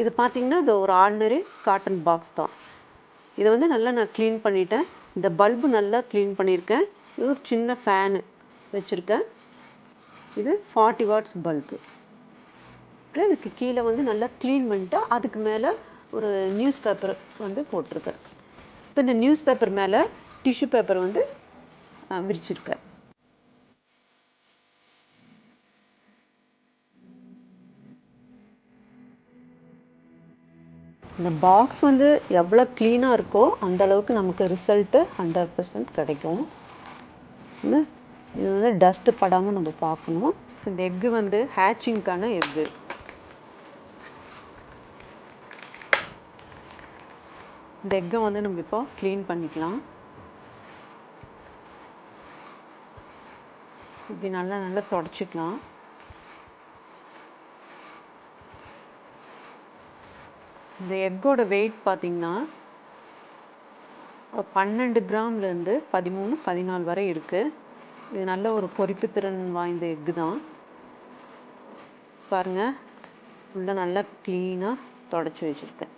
இது பார்த்தீங்கன்னா இது ஒரு ஆர்டினரி காட்டன் பாக்ஸ் தான். இதை வந்து நல்லா நான் க்ளீன் பண்ணிட்டேன். இந்த பல்பு நல்லா க்ளீன் பண்ணியிருக்கேன். இது ஒரு சின்ன ஃபேனு வச்சுருக்கேன். இது ஃபார்ட்டி வாட்ஸ் பல்பு அப்புறம் இதுக்கு கீழே வந்து நல்லா க்ளீன் பண்ணிட்டு அதுக்கு மேலே ஒரு நியூஸ் பேப்பர் வந்து போட்டிருக்கேன். இப்போ இந்த நியூஸ் பேப்பர் மேலே டிஷ்யூ பேப்பர் வந்து விரிச்சிருக்கேன். இந்த பாக்ஸ் வந்து எவ்வளோ க்ளீனாக இருக்கோ அந்தளவுக்கு நமக்கு ரிசல்ட்டு ஹண்ட்ரட் பர்சன்ட் கிடைக்கும். இது இது வந்து டஸ்ட்டு படாமல் நம்ம பார்க்கணும். இந்த எக்கு வந்து ஹேச்சிங்க்கான எக்கு இந்த எக்கை வந்து நம்ம இப்போ க்ளீன் பண்ணிக்கலாம். இப்படி நல்லா நல்லா தொடச்சிக்கலாம். இந்த எக்கோட வெயிட் பார்த்தீங்கன்னா பன்னெண்டு கிராம்லேருந்து பதிமூணு பதினாலு வரை இருக்குது இது நல்ல ஒரு பொறிப்புத்திறன் வாய்ந்த எக்கு தான். பாருங்கள் உள்ள நல்லா க்ளீனாக தொடச்சி வச்சுருக்கேன்.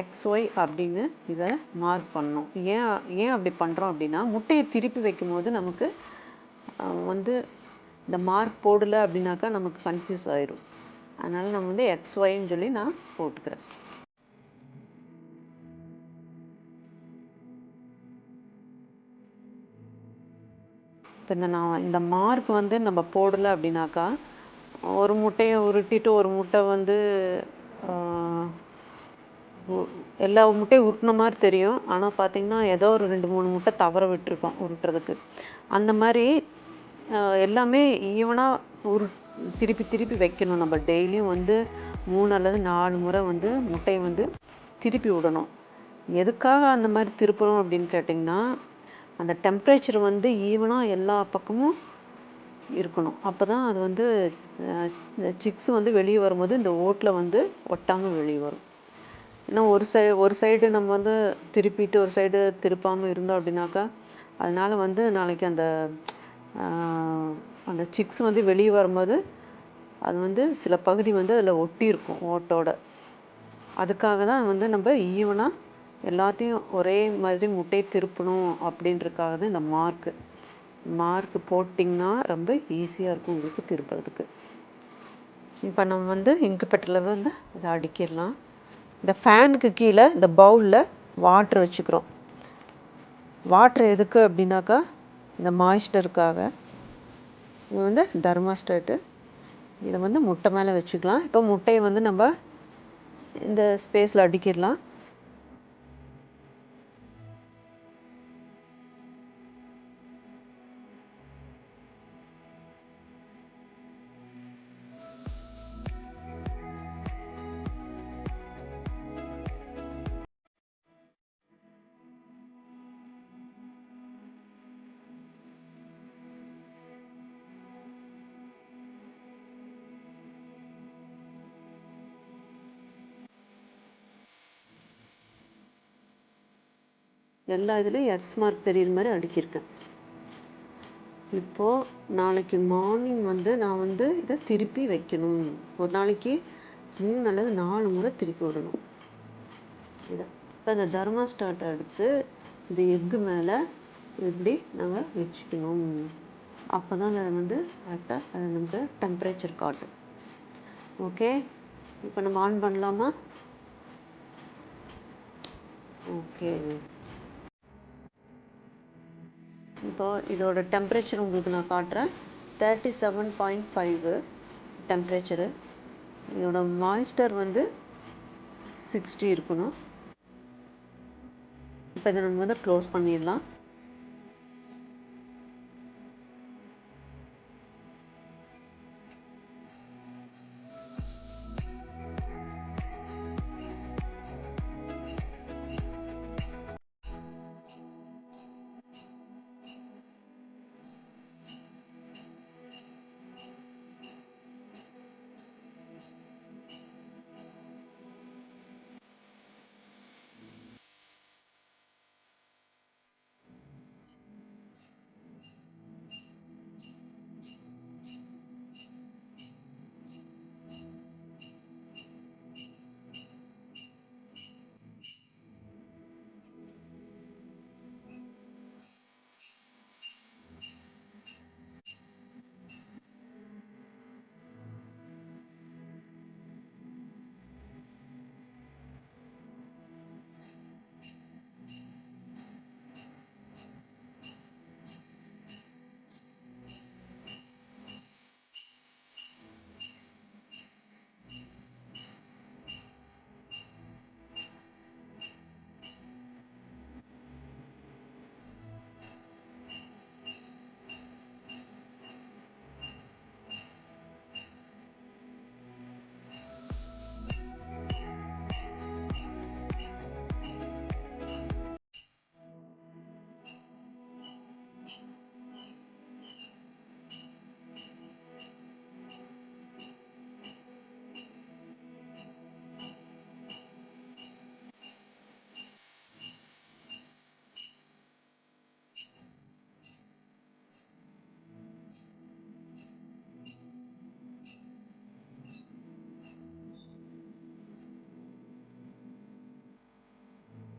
எக்ஸ் ஒய் அப்படின்னு இதை மார்க் பண்ணணும். ஏன் ஏன் அப்படி பண்ணுறோம் அப்படின்னா முட்டையை திருப்பி வைக்கும்போது நமக்கு வந்து இந்த மார்க் போடலை அப்படின்னாக்கா நமக்கு கன்ஃபியூஸ் ஆயிடும் அதனால் நம்ம வந்து எக்ஸ் ஒய்ன்னு சொல்லி நான் போட்டுக்கிறேன். இப்போ இந்த நான் இந்த மார்க் வந்து நம்ம போடலை அப்படின்னாக்கா ஒரு முட்டையை உருட்டிட்டு ஒரு முட்டை வந்து எல்லா முட்டையும் உருட்டின மாதிரி தெரியும். ஆனால் பார்த்திங்கன்னா ஏதோ ஒரு ரெண்டு மூணு முட்டை தவற விட்டுருக்கோம் உருட்டுறதுக்கு. அந்த மாதிரி எல்லாமே ஈவனாக உரு திருப்பி திருப்பி வைக்கணும். நம்ம டெய்லியும் வந்து மூணு அல்லது நாலு முறை வந்து முட்டையை வந்து திருப்பி விடணும். எதுக்காக அந்த மாதிரி திருப்புறோம் அப்படின்னு கேட்டிங்கன்னா அந்த டெம்ப்ரேச்சர் வந்து ஈவனாக எல்லா பக்கமும் இருக்கணும். அப்போ தான் அது வந்து இந்த சிக்ஸ் வந்து வெளியே வரும்போது இந்த ஓட்டில் வந்து ஒட்டாமல் வெளியே வரும். ஏன்னா ஒரு சை ஒரு சைடு நம்ம வந்து திருப்பிட்டு ஒரு சைடு திருப்பாமல் இருந்தோம் அப்படின்னாக்கா அதனால வந்து நாளைக்கு அந்த அந்த சிக்ஸ் வந்து வெளியே வரும்போது அது வந்து சில பகுதி வந்து அதில் ஒட்டி இருக்கும் ஓட்டோட. அதுக்காக தான் வந்து நம்ம ஈவனாக எல்லாத்தையும் ஒரே மாதிரி முட்டையை திருப்பணும் அப்படின்றதுக்காக தான் இந்த மார்க்கு மார்க் போட்டிங்கன்னா ரொம்ப ஈஸியாக இருக்கும் உங்களுக்கு திருப்புறதுக்கு. இப்போ நம்ம வந்து இங்கு பெட்டில் வந்து இதை அடிக்கிடலாம். இந்த ஃபேனுக்கு கீழே இந்த பவுலில் வாட்ரு வச்சுக்கிறோம். வாட்ரு எதுக்கு அப்படின்னாக்கா இந்த மாய்ஸ்டருக்காக இது வந்து தர்மாஸ்டேட்டு இதை வந்து முட்டை மேலே வச்சுக்கலாம். இப்போ முட்டையை வந்து நம்ம இந்த ஸ்பேஸில் அடிக்கிடலாம். எல்லா இதுலேயும் எக்ஸ் மார்க் தெரியுற மாதிரி அடுக்கியிருக்கேன். இப்போது நாளைக்கு மார்னிங் வந்து நான் வந்து இதை திருப்பி வைக்கணும். ஒரு நாளைக்கு மூணு அல்லது நாலு முறை திருப்பி விடணும். இதை. இப்போ இந்த தர்மாஸ்டாட்டை எடுத்து இந்த எக்கு மேலே இப்படி நாங்கள் வச்சுக்கணும். அப்போ தான் அதை வந்து கரெக்டாக அது நமக்கு டெம்பரேச்சர் காட்டும். ஓகே இப்போ நம்ம ஆன் பண்ணலாமா? ஓகே இப்போ இதோட டெம்ப்ரேச்சர் உங்களுக்கு நான் காட்டுறேன். Thirty seven point five temperature இதோட மாய்ஸ்டர் வந்து சிக்ஸ்டி இருக்கணும். இப்போ இதை நம்ம வந்து க்ளோஸ் பண்ணிடலாம்.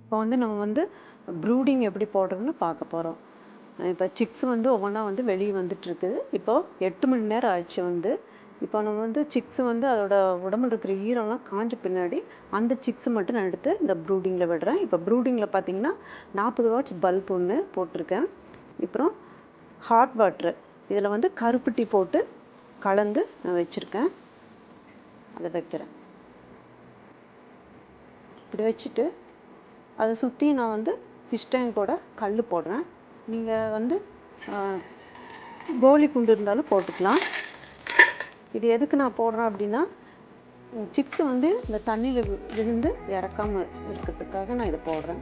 இப்போ வந்து நம்ம வந்து ப்ரூடிங் எப்படி போடுறதுன்னு பார்க்க போகிறோம் இப்போ சிக்ஸ் வந்து ஒவ்வொன்றா வந்து வெளியே வந்துட்டு இப்போது எட்டு மணி நேரம் ஆயிடுச்சு வந்து. இப்போ நம்ம வந்து சிக்ஸ் வந்து அதோட உடம்புல இருக்கிற ஈரம்லாம் காஞ்ச பின்னாடி அந்த சிக்ஸ் மட்டும் நான் எடுத்து இந்த ப்ரூடிங்கில் விடுறேன். இப்போ ப்ரூடிங்கில் பார்த்தீங்கன்னா நாற்பது வாட்ஸ் பல்ப் ஒன்று போட்டிருக்கேன். அப்புறம் ஹாட் வாட்ரு இதில் வந்து கருப்பு டீ போட்டு கலந்து நான் வச்சுருக்கேன். அதை வைக்கிறேன். இப்படி வச்சுட்டு அதை சுற்றி நான் வந்து ஃபிஷ் டேங்கோட கல் போடுறேன். நீங்கள் வந்து கோலி குண்டு இருந்தாலும் போட்டுக்கலாம். இது எதுக்கு நான் போடுறேன் அப்படின்னா சிக்ஸ் வந்து இந்த தண்ணியில் விழுந்து இறக்காம இருக்கிறதுக்காக நான் இதை போடுறேன்.